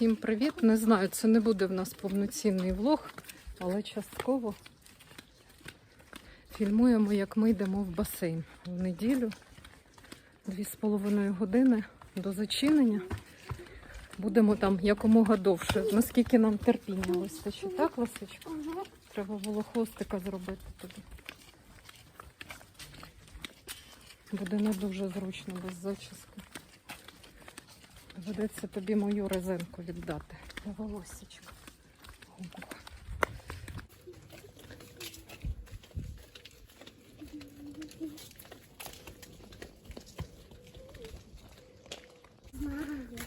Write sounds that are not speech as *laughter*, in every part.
Всім привіт! Не знаю, це не буде в нас повноцінний влог, але частково фільмуємо, як ми йдемо в басейн в неділю. Дві з половиною години до зачинення. Будемо там якомога довше. Наскільки нам терпіння вистачить, так, Ласичко? Треба було хвостика зробити тобі. Буде не дуже зручно без зачіски. Доведеться тобі мою резинку віддати. Волосечка. Ого.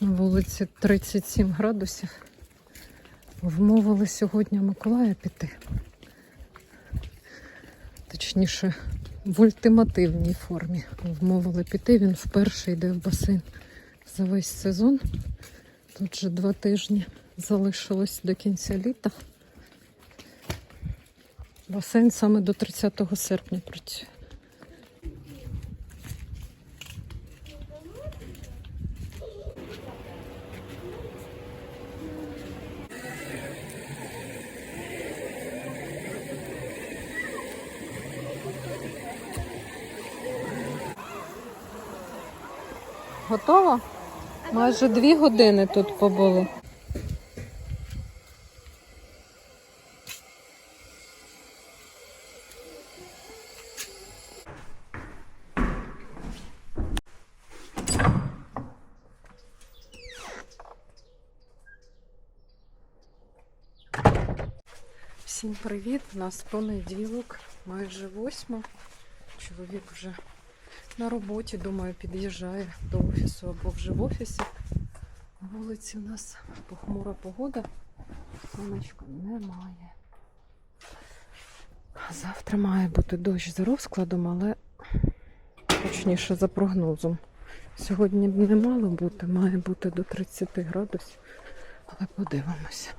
На вулиці 37 градусів. Вмовили сьогодні Миколая піти. Точніше, в ультимативній формі. Вмовили піти. Він вперше йде в басейн за весь сезон. Тут же два тижні залишилось до кінця літа. Басейн саме до 30 серпня працює. Готово? Майже дві години тут побули. Всім привіт! У нас понеділок, майже восьма. Чоловік вже на роботі, думаю, під'їжджає до офісу або вже в офісі. На вулиці у нас похмура погода, сонечка немає. Завтра має бути дощ за розкладом, але точніше за прогнозом. Сьогодні не мало бути, має бути до 30 градусів, але подивимося.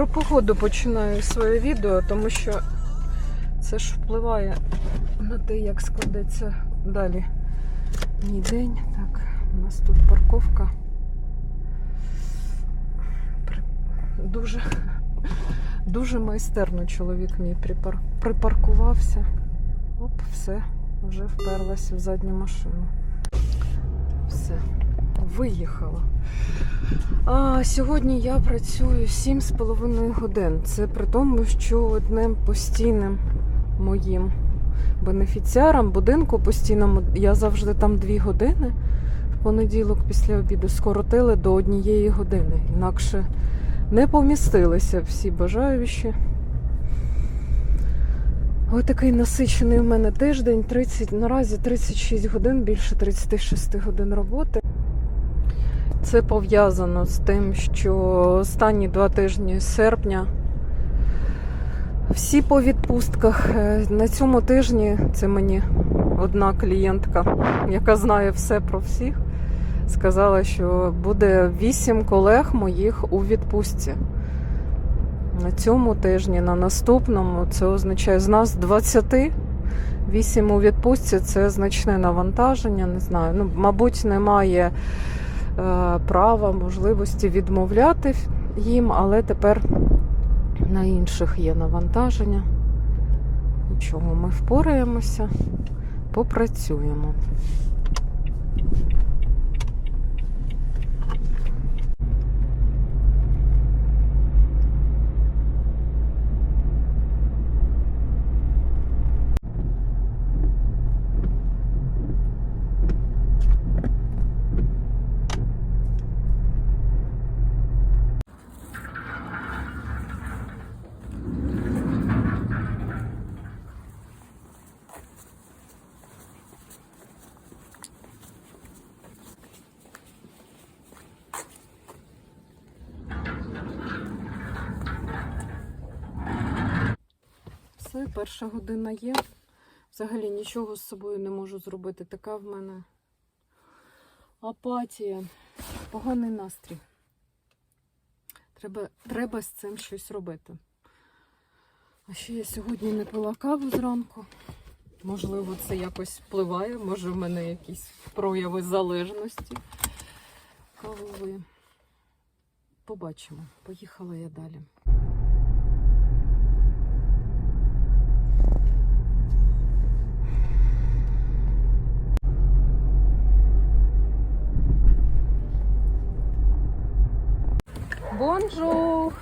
Про погоду починаю своє відео, тому що це ж впливає на те, як складеться далі мій день. Так, у нас тут парковка. Дуже, дуже майстерно чоловік мій припар... припаркувався. Оп, все, вже вперлася в задню машину. Все, виїхала. А, сьогодні я працюю 7,5 годин. Це при тому, що одним постійним моїм бенефіціаром будинку постійному я завжди там 2 години в понеділок після обіду скоротили до однієї години. Інакше не помістилися всі бажаючі. Ось такий насичений в мене тиждень, 30, наразі 36 годин, більше 36 годин роботи. Це пов'язано з тим, що останні два тижні серпня всі по відпустках. Е, На цьому тижні це мені одна клієнтка, яка знає все про всіх, сказала, що буде вісім колег моїх у відпустці. На цьому тижні, на наступному, це означає з нас 20. Вісім у відпустці це значне навантаження. Не знаю. Ну, мабуть, немає права, можливості відмовляти їм, але тепер на інших є навантаження. Нічого, ми впораємося, попрацюємо. Все, перша година є. Взагалі нічого з собою не можу зробити. Така в мене апатія, поганий настрій. Треба, треба з цим щось робити. А ще я сьогодні не пила каву зранку. Можливо, це якось впливає, може в мене якісь прояви залежності кавової. Побачимо. Поїхала я далі. Бонжур!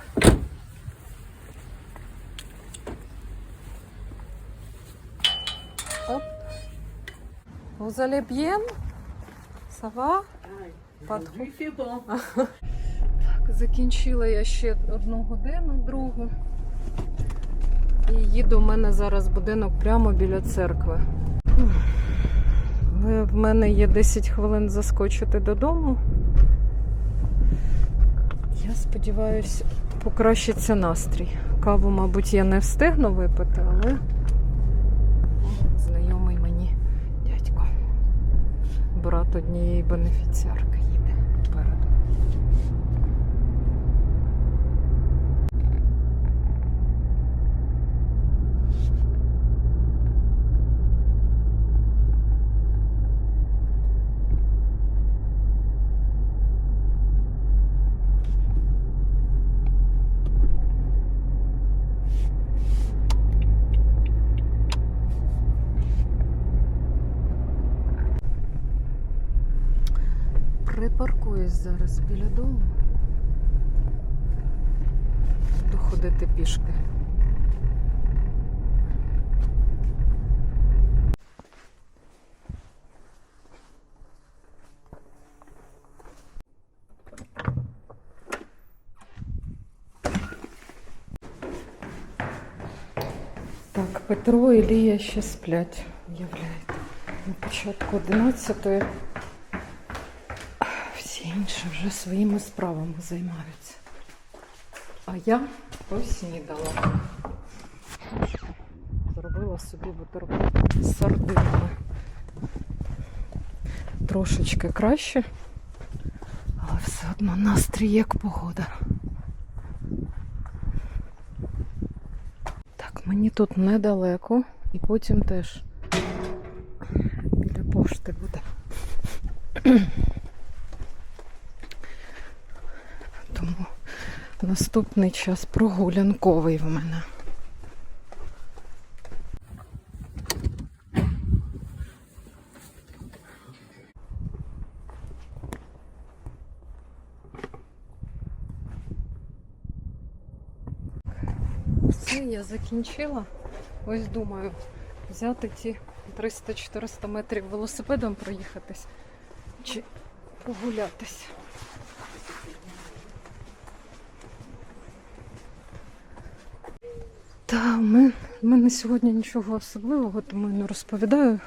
Оп. Vous allez bien? Так, закінчила я ще одну годину, другу. І їду в мене зараз будинок прямо біля церкви. В мене є 10 хвилин заскочити додому. Я сподіваюся, покращиться настрій. Каву, мабуть, я не встигну випити, але знайомий мені дядько. Брат однієї бенефіціарки Припаркуюсь зараз біля дому. Буду ходити пішки. Так, Петро і Лія ще сплять, уявляєте. На початку 11-ї інші вже своїми справами займаються. А я поснідала. Зробила собі бутерброд з сардинами. Трошечки краще, але все одно настрій як погода. Так, мені тут недалеко і потім теж біля пошти буде. Тому наступний час прогулянковий в мене. Все, я закінчила. Ось думаю, взяти ті 300-400 метрів велосипедом проїхатись чи прогулятись. Та в мене сьогодні нічого особливого, тому я не розповідаю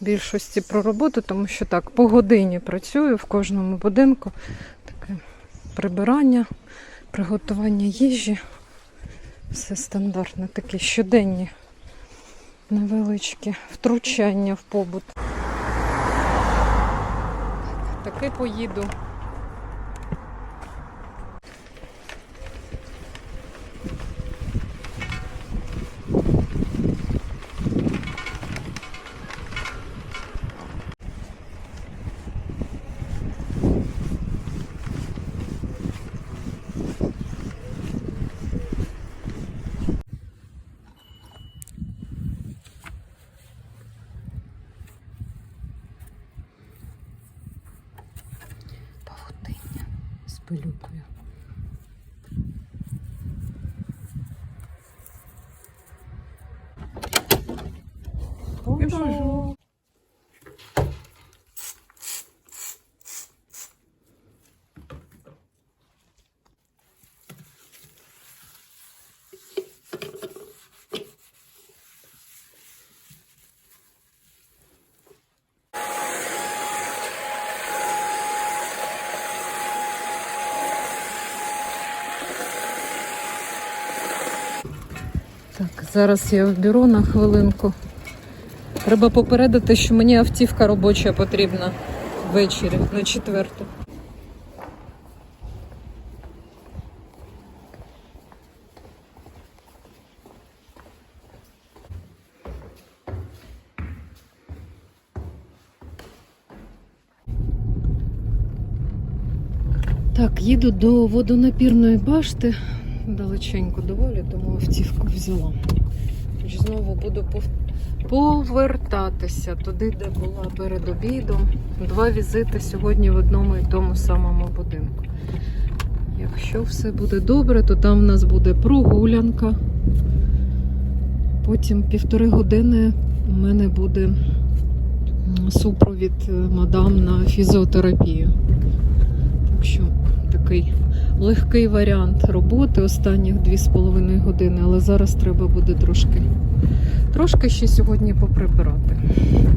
більшості про роботу, тому що так, по годині працюю в кожному будинку. Таке прибирання, приготування їжі. Все стандартне, такі щоденні невеличкі втручання в побут. Так, таки поїду. Павутиння з пилюкою. Bonjour. Зараз я в бюро на хвилинку. Треба попередити, що мені автівка робоча потрібна ввечері на четверту. Так, їду до водонапірної башти далеченько доволі, тому автівку взяла. Знову буду повертатися туди, де була перед обідом. Два візити сьогодні в одному і тому самому будинку. Якщо все буде добре, то там в нас буде прогулянка. Потім півтори години у мене буде супровід е, мадам на фізіотерапію. Так що такий легкий варіант роботи останніх 2,5 години, але зараз треба буде трошки, трошки ще сьогодні поприбирати.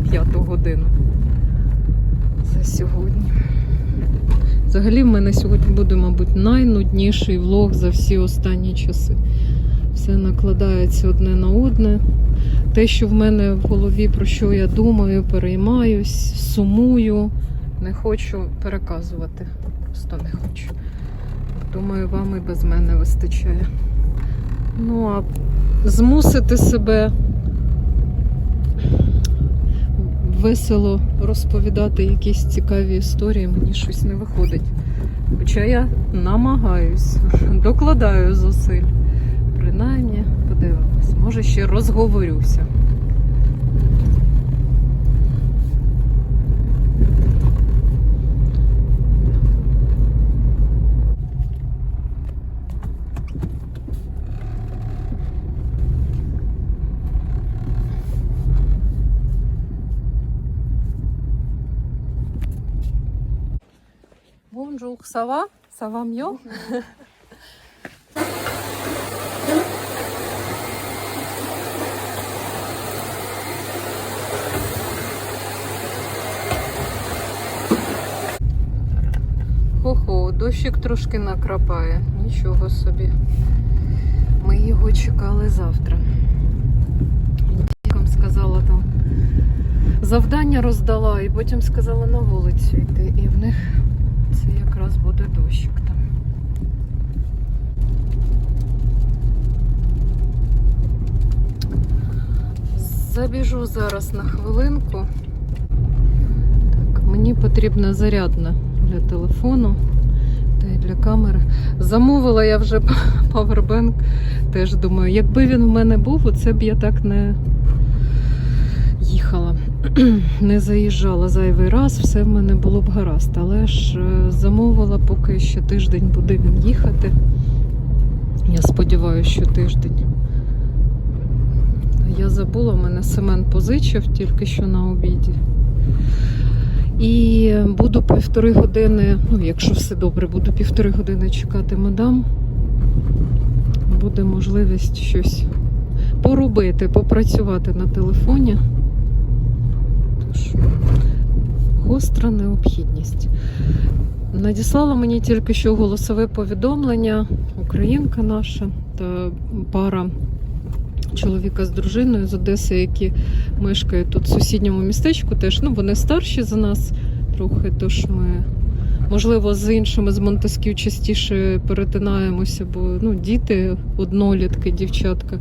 П'яту годину за сьогодні. Взагалі, в мене сьогодні буде, мабуть, найнудніший влог за всі останні часи. Все накладається одне на одне. Те, що в мене в голові, про що я думаю, переймаюсь, сумую, не хочу переказувати. Просто не хочу. Думаю, вам і без мене вистачає. Ну, а змусити себе весело розповідати якісь цікаві історії мені щось не виходить. Хоча я намагаюсь, докладаю зусиль. Принаймні, подивимось, може ще розговорюся. Ça va? Ça va? Хо-хо, дощик трошки накрапає. Нічого собі. Ми його чекали завтра. Дівчинкам сказала там. Завдання роздала і потім сказала на вулицю йти. І в них буде дощик там. Забіжу зараз на хвилинку. Так, мені потрібна зарядна для телефону та й для камери. Замовила я вже *laughs* павербенк. Теж думаю, якби він в мене був, оце б я так не їхала. *clears throat* Не заїжджала зайвий раз, все в мене було б гаразд. Але ж е, замовила, поки ще тиждень буде він їхати. Я сподіваюся, що тиждень. Я забула, в мене Семен позичив тільки що на обіді. І буду півтори години, ну, якщо все добре, буду півтори години чекати мадам. Буде можливість щось поробити, попрацювати на телефоні. Тож, гостра необхідність. Надіслала мені тільки що голосове повідомлення, українка наша та пара чоловіка з дружиною з Одеси, які мешкають тут в сусідньому містечку. Теж ну вони старші за нас трохи, тож ми. Можливо, з іншими з Монтесків частіше перетинаємося, бо ну, діти, однолітки, дівчатка,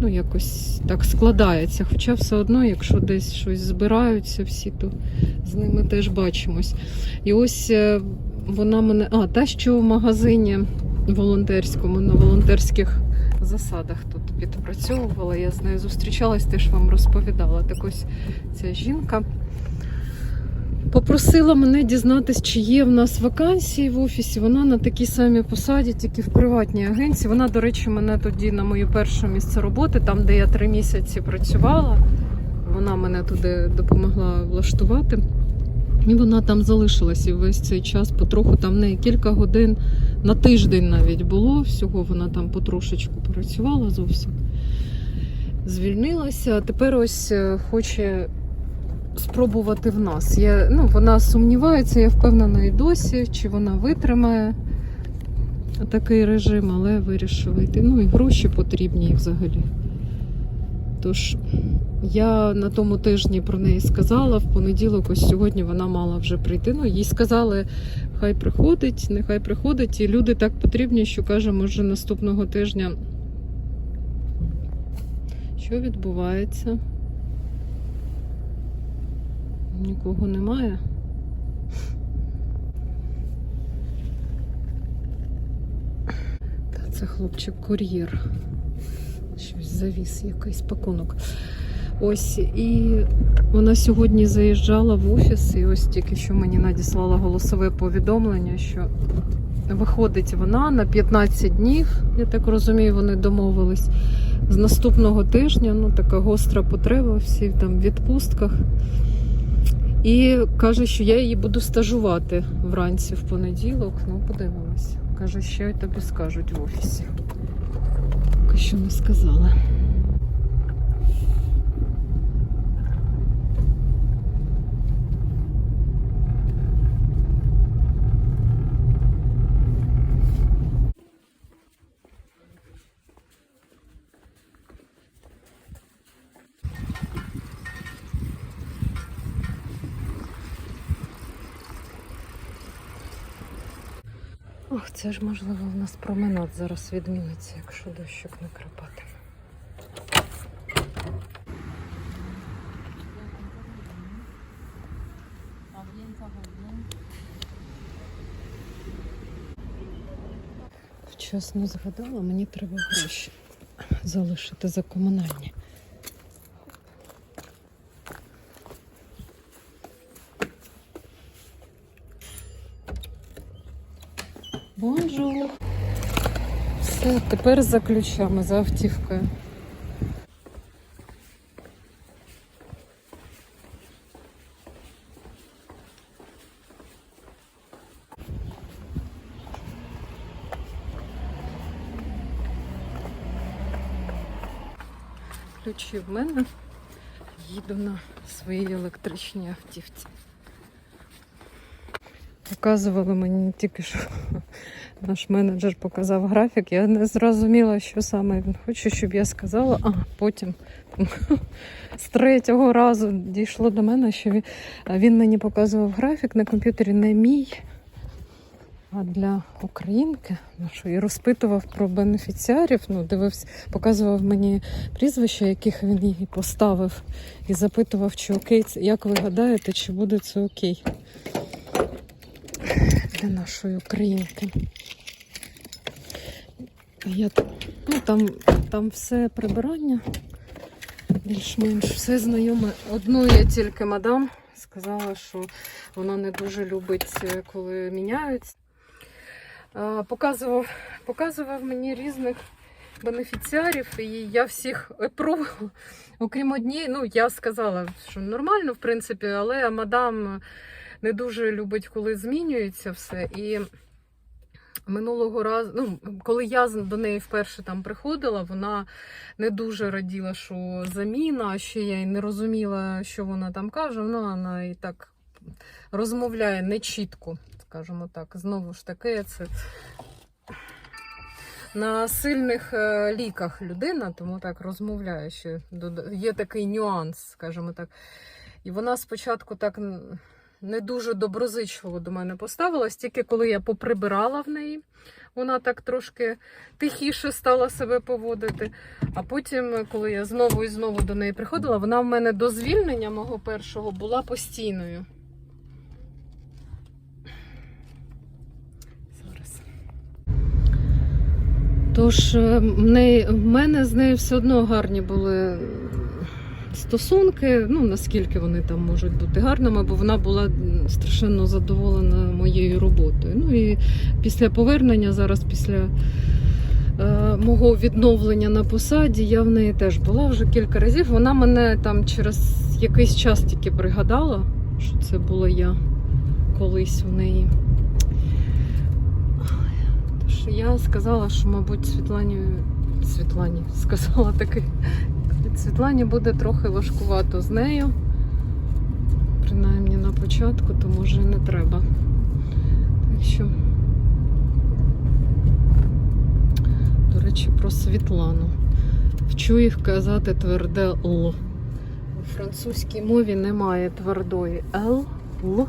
ну якось так складається. Хоча все одно, якщо десь щось збираються всі, то з ними теж бачимось. І ось е, вона мене. А, та, що в магазині волонтерському, на волонтерських засадах тут підпрацьовувала. Я з нею зустрічалась, теж вам розповідала. Так ось ця жінка. Попросила мене дізнатись, чи є в нас вакансії в офісі. Вона на такій самій посаді, тільки в приватній агенції. Вона, до речі, мене тоді на мою першу місце роботи, там, де я три місяці працювала. Вона мене туди допомогла влаштувати. І вона там залишилась і весь цей час потроху там в неї кілька годин на тиждень навіть було. Всього вона там потрошечку працювала зовсім. Звільнилася, а тепер ось е, хоче спробувати в нас. Я, ну, вона сумнівається, я впевнена і досі, чи вона витримає такий режим, але вирішила йти. Ну і гроші потрібні взагалі. Тож я на тому тижні про неї сказала, в понеділок, ось сьогодні вона мала вже прийти. Ну, їй сказали, хай приходить, нехай приходить. І люди так потрібні, що каже, може наступного тижня. Що відбувається? Нікого немає. Це хлопчик кур'єр. Щось завіз, якийсь пакунок. Ось і вона сьогодні заїжджала в офіс, і ось тільки що мені надіслала голосове повідомлення, що виходить вона на 15 днів. Я так розумію, вони домовились з наступного тижня. Ну, така гостра потреба, всі там в відпустках. І каже, що я її буду стажувати вранці в понеділок. Ну, подивимось. Каже, що тобі скажуть в офісі. Поки що не сказала. Це ж можливо в нас променад зараз відміниться, якщо дощик не крапатиме. Вчасно згадала, мені треба гроші залишити за комунальні. Бонжур. Все, тепер за ключами, за автівкою. Ключі в мене. Їду на своїй електричній автівці. Показували мені тільки що наш менеджер показав графік. Я не зрозуміла, що саме він хоче, щоб я сказала, а потім з третього разу дійшло до мене, що він, він мені показував графік на комп'ютері не мій, а для українки нашої. І розпитував про бенефіціарів. Ну, дивився, показував мені прізвища, яких він їй поставив, і запитував, чи окей, як ви гадаєте, чи буде це окей для нашої українки. Я, ну, там, там все прибирання, більш-менш все знайоме. Одну я тільки мадам сказала, що вона не дуже любить, е, коли міняють. А, Показував, показував мені різних бенефіціарів, і я всіх епру, окрім однієї, ну я сказала, що нормально, в принципі, але мадам не дуже любить, коли змінюється все. І минулого разу, ну, коли я до неї вперше там приходила, вона не дуже раділа, що заміна, ще я й не розуміла, що вона там каже. Ну, вона і так розмовляє нечітко, скажімо так. Знову ж таки, це на сильних е, ліках людина, тому так розмовляє ще. Є такий нюанс, скажімо так. І вона спочатку так не дуже доброзичливо до мене поставилась, тільки коли я поприбирала в неї, вона так трошки тихіше стала себе поводити. А потім, коли я знову і знову до неї приходила, вона в мене до звільнення мого першого була постійною. Зараз. Тож е, в мене з нею все одно гарні були стосунки. Ну наскільки вони там можуть бути гарними, бо вона була страшенно задоволена моєю роботою. Ну і після повернення, зараз після е, мого відновлення на посаді, я в неї теж була вже кілька разів. Вона мене там через якийсь час тільки пригадала, що це була я колись у неї. Тож я сказала, що, мабуть, Світлані, Світлані *laughs* сказала таки, Світлані буде трохи важкувато з нею. Принаймні на початку, то може не треба. Так що, до речі, про Світлану. Вчу їх казати тверде Л. У французькій мові немає твердої Л, Л.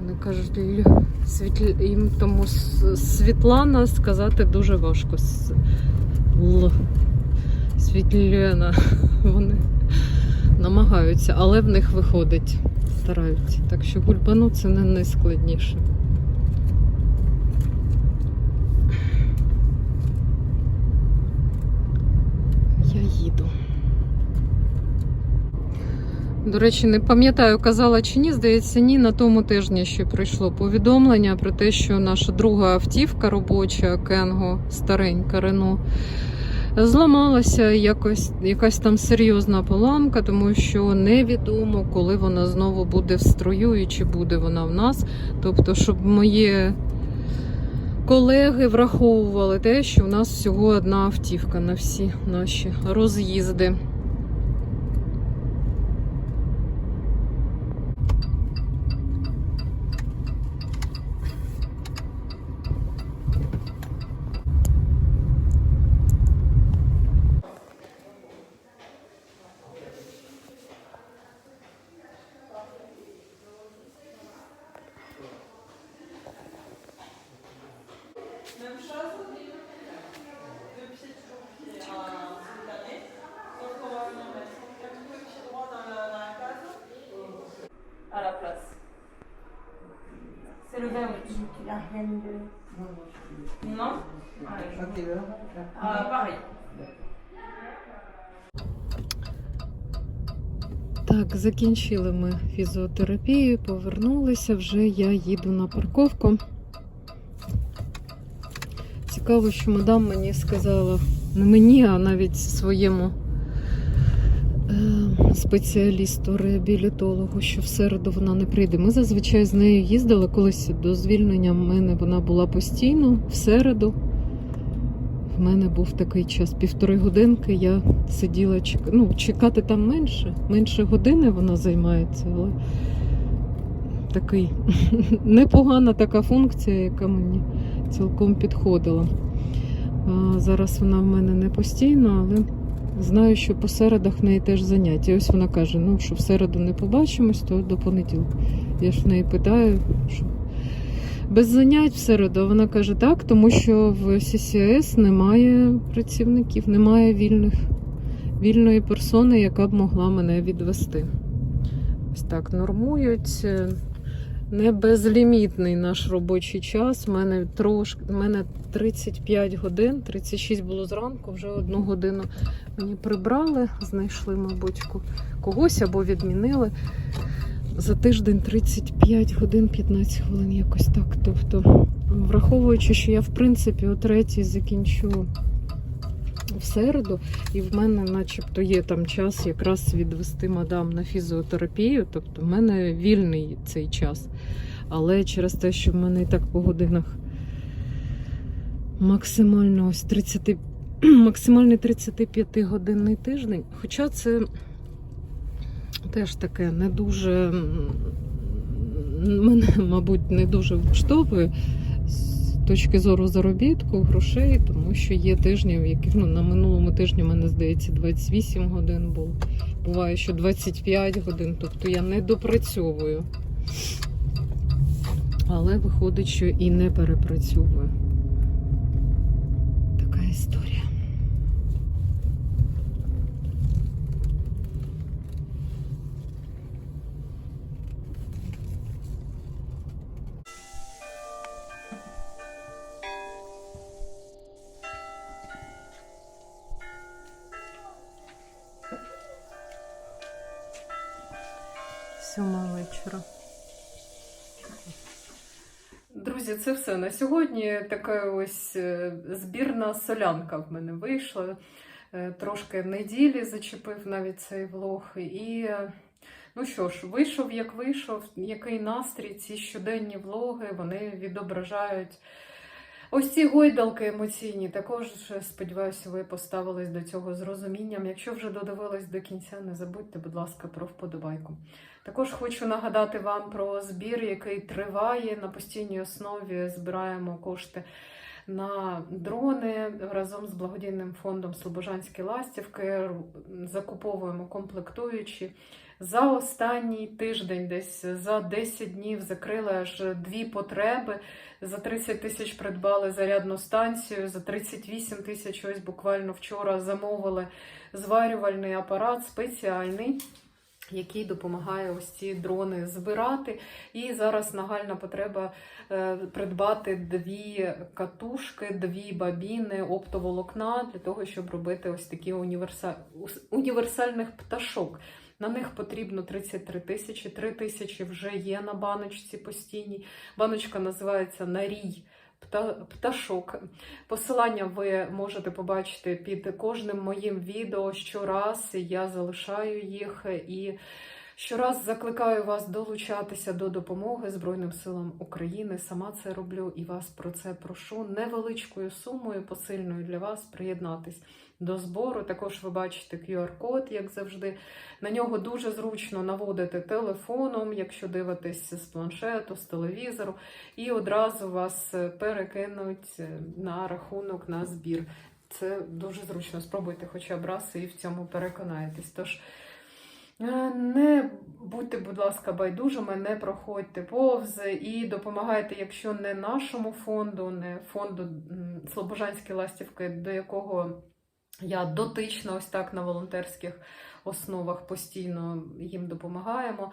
Вони кажуть. Їм тому Світлана сказати дуже важко. Лена. *laughs* Вони намагаються, але в них виходить, стараються. Так що гульбану це не найскладніше. Я їду. До речі, не пам'ятаю, казала чи ні, здається, ні. На тому тижні ще прийшло повідомлення про те, що наша друга автівка робоча Кенго, старенька Рено зламалася якось, якась там серйозна поламка, тому що невідомо, коли вона знову буде в строю і чи буде вона в нас. Тобто, щоб мої колеги враховували те, що в нас всього одна автівка на всі наші роз'їзди. Так, закінчили ми фізіотерапію, повернулися. Вже я їду на парковку. Цікаво, що мадам мені сказала, не мені, а навіть своєму е, спеціалісту, реабілітологу, що в середу вона не прийде. Ми зазвичай з нею їздили колись до звільнення. в мене вона була постійно в середу. В мене був такий час півтори годинки. Я сиділа ну, чекати там менше. Менше години вона займається, але такий *laughs* непогана така функція, яка мені цілком підходила. А, зараз вона в мене не постійно, але знаю, що по середах в неї теж заняття. Ось вона каже: ну, що в середу не побачимось, то до понеділка. Я ж в неї питаю, що без занять в середу. Вона каже так, тому що в ССС немає працівників, немає вільних, вільної персони, яка б могла мене відвести. Ось так нормують. Не безлімітний наш робочий час. У мене трошки, у мене 35 годин, 36 було зранку, вже одну годину мені прибрали, знайшли, мабуть, когось або відмінили. За тиждень 35 годин 15 хвилин, якось так. Тобто, враховуючи, що я в принципі о третій закінчу в середу, і в мене, начебто, є там час якраз відвести мадам на фізіотерапію. Тобто, в мене вільний цей час. Але через те, що в мене і так по годинах максимально ось 30, *clears throat* максимальний 35 годинний тиждень. Хоча це теж таке не дуже мене, мабуть, не дуже влаштовує з точки зору заробітку, грошей, тому що є тижні, яких ну, на минулому тижні мене здається 28 годин було. Буває, що 25 годин, тобто я не допрацьовую. Але виходить, що і не перепрацьовую. Друзі, це все на сьогодні. Така ось е, збірна солянка в мене вийшла. Е, Трошки неділі зачепив навіть цей влог. І е, ну що ж, вийшов як вийшов, який настрій, ці щоденні влоги вони відображають. Ось ці гойдалки емоційні. Також сподіваюся, ви поставились до цього з розумінням. Якщо вже додивились до кінця, не забудьте, будь ласка, про вподобайку. Також хочу нагадати вам про збір, який триває на постійній основі. Збираємо кошти на дрони разом з благодійним фондом Слобожанські ластівки. Закуповуємо комплектуючі. За останній тиждень, десь за 10 днів, закрили аж дві потреби. За 30 тисяч придбали зарядну станцію, за 38 тисяч ось буквально вчора замовили зварювальний апарат спеціальний який допомагає ось ці дрони збирати. І зараз нагальна потреба е, придбати дві катушки, дві бабіни оптоволокна для того, щоб робити ось такі універса... універсальних пташок. На них потрібно 33 тисячі. 3 тисячі вже є на баночці постійній. Баночка називається Нарій пташок. Посилання ви можете побачити під кожним моїм відео щораз. Я залишаю їх і щораз закликаю вас долучатися до допомоги Збройним силам України. Сама це роблю і вас про це прошу. Невеличкою сумою, посильною для вас приєднатись до збору. Також ви бачите QR-код, як завжди. На нього дуже зручно наводити телефоном, якщо дивитесь з планшету, з телевізору, і одразу вас е, перекинуть е, на рахунок на збір. Це дуже зручно. Спробуйте хоча б раз і в цьому переконаєтесь. Тож е, не будьте, будь ласка, байдужими, не проходьте повз і допомагайте, якщо не нашому фонду, не фонду Слобожанські ластівки, до якого я дотична ось так на волонтерських основах постійно їм допомагаємо.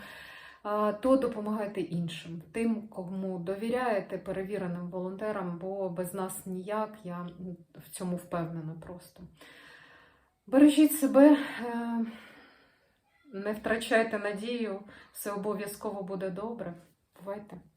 То допомагайте іншим, тим, кому довіряєте, перевіреним волонтерам, бо без нас ніяк, я в цьому впевнена просто. Бережіть себе, е, не втрачайте надію, все обов'язково буде добре. Бувайте!